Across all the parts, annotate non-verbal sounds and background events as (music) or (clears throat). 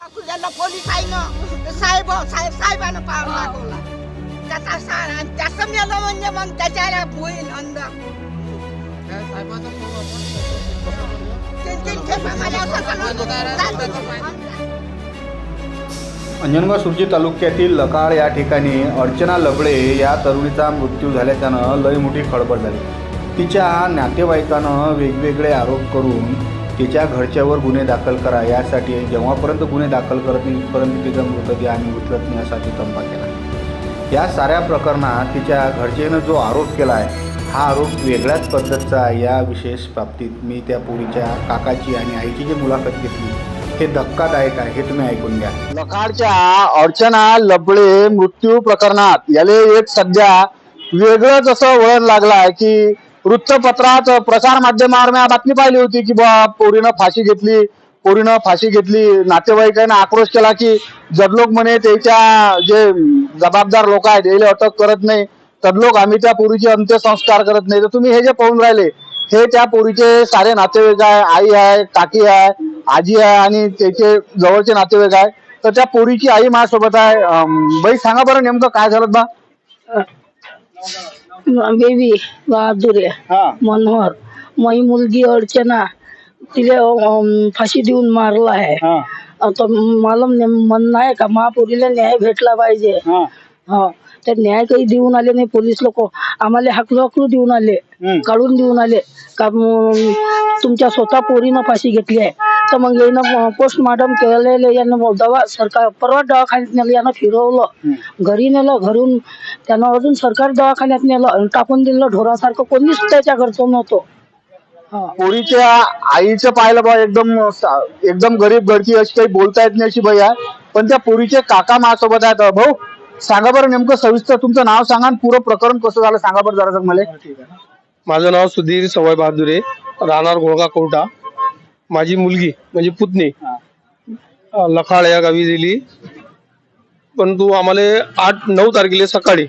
आपल्याला पोलीस आहे ना साहेब साहेब साहेबानं पार लागवला त्याचा सार आणि त्याचं मेलं म्हणजे मग त्याच्याला होईल अंदाज तीन तीन खेपा मला असं अंजनगाव सुरजी तालुक्यातील लकाळ या ठिकाणी अर्चना लबडे या तरुणीचा मृत्यू झाल्याच्यानं लय मोठी खळबळ झाली. तिच्या नातेवाईकानं वेगवेगळे आरोप करून तिच्या घरच्यावर गुन्हे दाखल करा. यासाठी जेव्हापर्यंत गुन्हे दाखल करत नाही तिथपर्यंत तिचा मृतदेह आम्ही उचलत नाही यासाठी तंबा केला. या साऱ्या प्रकरणात तिच्या घरचेनं जो आरोप केला आहे हा आरोप वेगळ्याच पद्धतीचा आहे. या विशेष बाबतीत मी त्या पोरीच्या काकाची आणि आईची जी मुलाखत घेतली हे धक्कादायक आहे हे तुम्ही ऐकून घ्या. लखाडच्या अर्चना लबडे मृत्यू प्रकरणात याले एक सध्या वेगळंच असं वळण लागलाय की वृत्तपत्रात प्रसार माध्यमावर मी बातमी पाहिली होती की बा पोरीनं फाशी घेतली पोरीनं फाशी घेतली नातेवाईकांना आक्रोश केला की जडलोक म्हणे त्याच्या जे जबाबदार लोक आहेत याला अटक करत नाही. तडलोक आम्ही त्या पोरीचे अंत्यसंस्कार करत नाही. तर तुम्ही हे जे पाहून राहिले हे त्या पोरीचे सारे नातेवाईक आहे आई आहे काकी आहे आजी आहे आणि त्याचे जवळचे नातेवाईक आहे. तर त्या पोरीची आई माझ्यासोबत आहे. बाई सांगा बरं नेमकं काय झालं बा? बेबी बहादूर हा. मनोहर. माझी मुलगी अर्चना तिला अं, फाशी देऊन मारला आहे. हा. आता मला म्हणणं आहे का महापुरीला न्याय भेटला पाहिजे. हा. हा. तर न्याय काही देऊन आले नाही पोलीस लोक. आम्हाला हकलू हकलू देऊन आले हम्म. काढून देऊन आले. का म, तुमच्या स्वतः पोरीनं फाशी घेतली आहे. तर मग यानं पोस्टमॉर्टम केलेलं यानं दवा सरकार परवा दवाखान्यात नेलं यानं फिरवलं घरी नेलं घरून त्यानं अजून सरकारी दवाखान्यात नेलं आणि टाकून दिलं ढोरासारखं कोणीच त्याच्या घरचं नव्हतं हा पोरीच्या आईचं पाहिलं बा एकदम एकदम गरीब गडकी अशी काही बोलता येत नाही अशी बाई आहे पण त्या पोरीचे काका माझ्यासोबत आहेत भाऊ सांगा बरं नेमकं सविस्तर तुमचं नाव सांगा आणि पुरं प्रकरण कसं झालं सांगा बरं जरा मला माझं नाव सुधीर सवाई बहादुरे राहणार घोळगा कोर्टा माझी मुलगी म्हणजे पुतणी लखाळ या गावी दिली परंतु आम्हाला आठ नऊ तारखेला सकाळी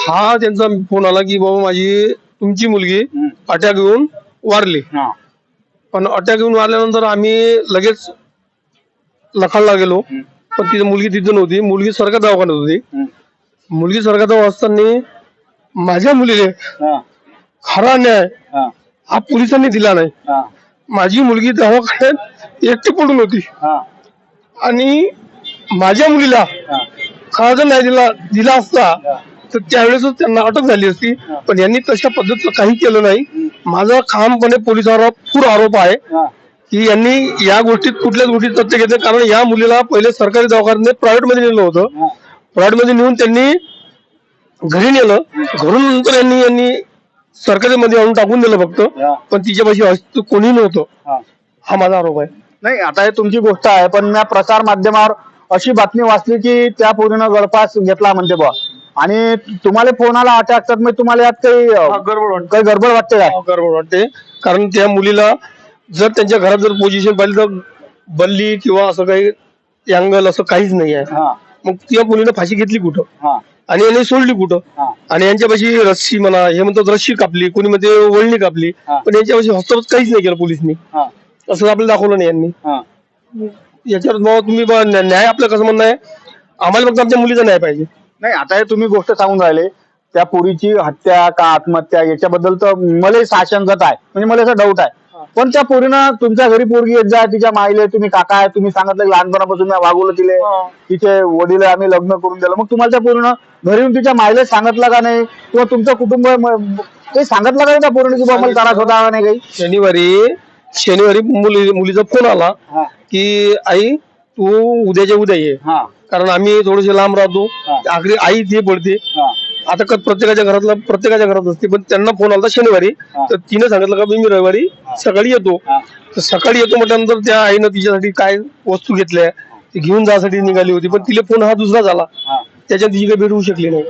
हा. त्यांचा फोन आला की बाबा माझी तुमची मुलगी अटॅक येऊन वारली. पण अटॅक येऊन वारल्यानंतर आम्ही लगेच लखाळला गेलो. पण तिची मुलगी तिथं नव्हती. मुलगी सरकार दवाखान्यात होती. मुलगी सरकार दवाखान्यात असताना माझ्या मुलीने खरा न्याय हा. पोलिसांनी दिला नाही. माझी मुलगी दवाखान्यात एकटी पडून होती. आणि माझ्या मुलीला जर न्याय दिला दिला असता तर त्यावेळेसच त्यांना अटक झाली असती. पण यांनी तशा पद्धतीचं काही केलं नाही. माझा खामपणे पोलिसावर पूर आरोप आहे की यांनी या गोष्टीत कुठल्याच गोष्टीत तथ्य घेतले कारण या मुलीला पहिले सरकारी दवाखान्यात प्रायव्हेटमध्ये नेलं होतं. प्रायव्हेटमध्ये नेऊन त्यांनी घरी नेलं. घरून नंतर यांनी यांनी सरकारी मध्ये आणून टाकून दिलं फक्त. पण तिच्यापाशी अस्तित्व कोणी नव्हतं. हा. माझा आरोप आहे. नाही आता हे तुमची गोष्ट आहे पण मी प्रसार माध्यमावर अशी बातमी वाचली की त्या पोरीनं गळफास घेतला म्हणते बा आणि तुम्हाला फोन आला अटॅक मग तुम्हाला यात काही अं, गडबड काही गडबड वाटते काय? गडबड वाटते. कारण त्या मुलीला जर त्यांच्या घरात जर पोझिशन पाहिली तर बल्ली किंवा असं काही अँगल असं काहीच नाही आहे. हा. मग त्या मुलीनं फाशी घेतली कुठं? हा. आणि यांनी सोडली कुठं? हा. आणि यांच्यापाशी रस्सी म्हणा हे म्हणतात रस्सी कापली कोणी मध्ये वळणी कापली. पण यांच्यापाशी हस्तगत काहीच नाही केलं पोलिसनी. असं आपल्याला दाखवलं नाही यांनी. हा. याच्यावर मग तुम्ही न्याय आपलं कसं म्हणणं आहे? आम्हाला फक्त आमच्या मुलीचा न्याय पाहिजे. नाही आता हे तुम्ही गोष्ट सांगून राहिले त्या पोरीची हत्या का आत्महत्या याच्याबद्दल तर मला साशंकत आहे. म्हणजे मला असं डाऊट आहे. पण त्या पोरीनं तुमच्या घरी पोरगी येत जा तिच्या माईले तुम्ही काका आहे तुम्ही सांगितलं की लहानपणापासून मी वागवलं तिले. तिचे वडील आम्ही लग्न करून दिलं. मग तुम्हाला त्या पोरीनं घरी येऊन तिच्या माईला सांगितलं का नाही? किंवा तुमचं कुटुंब म- काही सांगितलं का नाही त्या पोरीने की बाबा मला त्रास होता का नाही काही? शनिवारी शनिवारी मुली मुलीचा फोन आला हा. की आई तू उद्याच्या उद्या ये. हा. कारण आम्ही थोडेसे लांब राहतो. हा. आखरी आई ती पडते. हा. आता प्रत्येकाच्या घरातला प्रत्येकाच्या घरात असते पण त्यांना फोन आला शनिवारी. तर तिने सांगितलं का मी रविवारी सकाळी येतो. तर सकाळी येतो म्हटल्यानंतर त्या आईनं तिच्यासाठी काय वस्तू घेतल्या ती घेऊन जाण्यासाठी निघाली होती पण तिला फोन हा दुसरा झाला. त्याच्यात तिची काही भेट होऊ शकली नाही.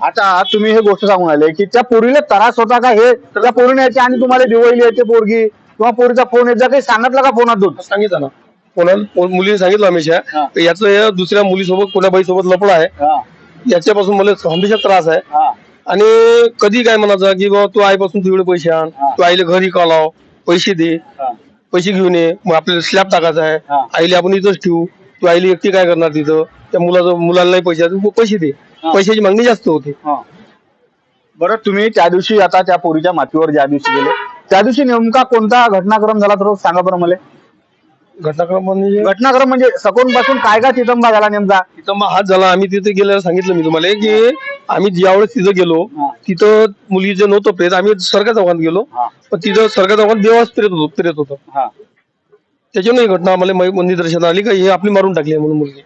आता तुम्ही हे गोष्ट सांगून आले की त्या पोरीला त्रास होता का हे? त्या पोरीने याची आणि तुम्हाला दिवाळी येते पोरगी किंवा पोरीचा फोन जा काही सांगितलं का फोनातून? सांगितलं ना. पो- मुलीने सांगितलं हमेशा. याचं दुसऱ्या मुलीसोबत कोण्या बाईसोबत लपडा आहे. याच्यापासून मला हमेशा त्रास आहे हा, आणि कधी काय म्हणायचं की बाबा तू आईपासून तू एवढे पैसे आण. तू आईला घरी का लाव पैसे दे. पैसे घेऊन ये मग आपल्याला स्लॅब टाकायचा. आहे आईला आपण इथंच ठेवू तू आईला एकटी काय करणार तिथं त्या मुलाचं मुलाला नाही पैसे तू पैसे दे. पैशाची मागणी जास्त होती बरं तुम्ही त्या दिवशी आता त्या पोरीच्या मातीवर ज्या दिवशी गेले त्या दिवशी नेमका कोणता घटनाक्रम झाला तर सांगा बरं मला घटनाक्रम म्हणजे घटनाक्रम म्हणजे सकून पासून काय का चितंबा झाला नेमका तिथं मग हात झाला आम्ही तिथे गेल्यावर सांगितलं मी तुम्हाला की आम्ही ज्यावेळेस तिथं गेलो. तिथं मुलीचं नव्हतं प्रेत आम्ही सरका चौकात गेलो. पण तिथं सरका चौकात देवाच प्रेत होतो प्रेत होतं हा. त्याच्यानं ही घटना आम्हाला मै- निदर्शनास आली का हे आपली मारून टाकली आहे म्हणून मुलगी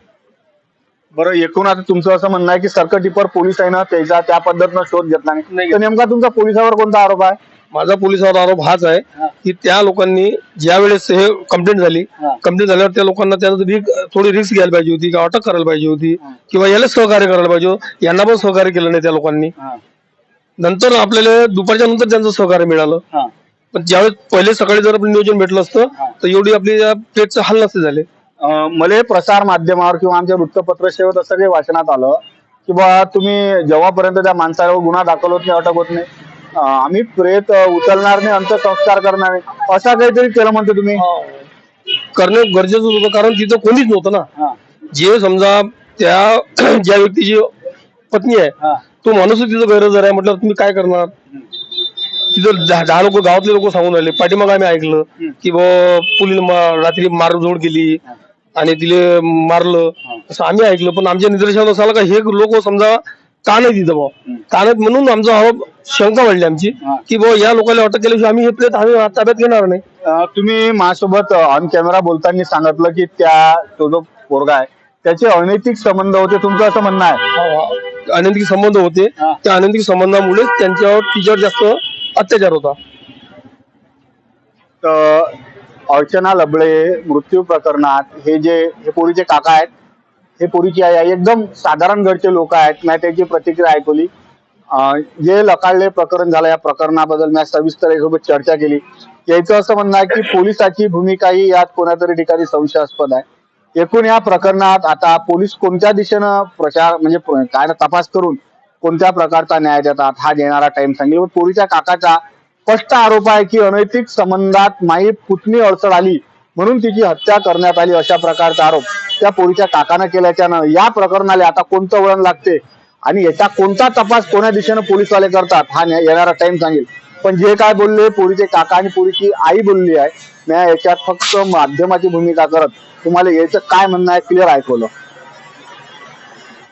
बरं एकूण आता तुमचं असं म्हणणं आहे की सर्कल टिपर पोलीस आहे ना त्याचा त्या पद्धतीनं शोध घेतला नाही तर नेमका तुमचा पोलिसावर कोणता आरोप आहे माझा पोलिसावर आरोप हाच आहे. की त्या लोकांनी ज्या वेळेस हे कंप्लेंट झाली. कंप्लेंट झाल्यावर त्या लोकांना त्यानंतर थोडी रिस्क घ्यायला पाहिजे होती किंवा अटक करायला पाहिजे होती. किंवा याला सहकार्य करायला पाहिजे. यांना पण सहकार्य केलं नाही त्या लोकांनी नंतर आपल्याला दुपारच्या नंतर त्यांचं सहकार्य मिळालं पण ज्यावेळेस पहिले सकाळी जर आपलं नियोजन भेटलं असतं. तर एवढी आपली प्लेटचं हाल नसते झाले मले प्रसार माध्यमावर किंवा आमच्या वृत्तपत्र सेवेत असं काही वाचनात आलं की बा तुम्ही जेव्हापर्यंत त्या माणसावर गुन्हा दाखल होत नाही अटक होत नाही आम्ही प्रेत उचलणार नाही अंत्यसंस्कार करणार नाही असं काहीतरी केलं म्हणते तुम्ही? करणं गरजेचं होतं कारण तिथं कोणीच नव्हतं ना. हा, जे समजा त्या (clears throat) ज्या व्यक्तीची पत्नी आहे हा, तो माणूस तिथं गैरहजर आहे म्हटलं तुम्ही काय करणार? तिथं दहा लोक गावातले लोक सांगून राहिले. पाठीमाग आम्ही ऐकलं की बा पुलीने रात्री मारझोड केली. आणि तिले मारलं. असं आम्ही ऐकलं पण आमच्या निदर्शनात असं आलं का हे लोक समजा का नाही तिथं बा का नाहीत म्हणून आमचा आरोप शंका वाढली आमची हा. की बा या लोकांना अटक केल्याशिवाय आम्ही हे प्लेट आम्ही ताब्यात घेणार नाही. अं, तुम्ही माझ्यासोबत ऑन कॅमेरा बोलताना सांगितलं की त्या तो जो पोरगा आहे त्याचे अनैतिक संबंध होते तुमचं असं म्हणणं आहे? अनैतिक संबंध होते. हा. त्या अनैतिक संबंधामुळे त्यांच्यावर तिच्यावर जास्त अत्याचार होता. तर अर्चना लबळे मृत्यू प्रकरणात हे जे हे पोरीचे काका आहेत हे पोरीची आई आहे. एकदम साधारण घरचे लोक आहेत. मी त्याची प्रतिक्रिया ऐकवली. जे लकाळले प्रकरण झालं या प्रकरणाबद्दल मी सविस्तर यासोबत चर्चा केली. याचं असं म्हणणं आहे की पोलिसाची भूमिका ही यात कोणातरी ठिकाणी संशयास्पद आहे. एकूण या प्रकरणात आता पोलीस कोणत्या दिशेनं प्रचार म्हणजे काय ना तपास करून कोणत्या प्रकारचा न्याय देतात हा देणारा टाइम सांगेल. पोरीच्या काकाचा स्पष्ट आरोप आहे की अनैतिक संबंधात माई पुतणी अडचण आली म्हणून तिची हत्या करण्यात आली अशा प्रकारचा आरोप त्या पोरीच्या काकानं केल्याच्यानं या प्रकरणाला आता कोणतं वळण लागते? आणि याचा कोणता तपास कोण्या दिशेनं पोलीसवाले करतात हा न्या- येणारा टाइम सांगेल. पण जे काय बोलले पोरीचे काका आणि पोरीची आई बोलली आहे मी याच्यात फक्त माध्यमाची भूमिका करत तुम्हाला याचं काय म्हणणं आहे क्लिअर ऐकवलं